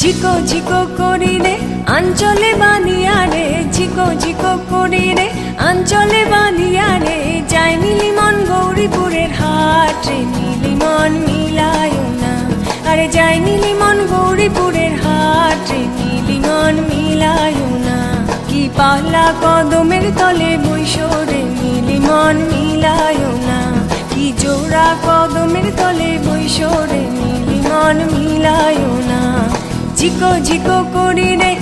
ঝিকো ঝিকো করি রে আঞ্চলে বানিয়া রে ঝিকো ঝিকো করি রে আঞ্চলে বানিয়া রে যাই নীলিমন গৌরীপুরের হাট রে। নীলিমন মিলায় না। আরে যাই নীলিমন গৌরীপুরের হাট রে। নীলিমন মিলায় না। কি পাহলা কদমের তলে বৈশরে নীলিমন মিলায় না। কি জোড়া কদমের তলে বৈশরে নীলিমন মিলায় না। ঝিকো ঝিকো করি রে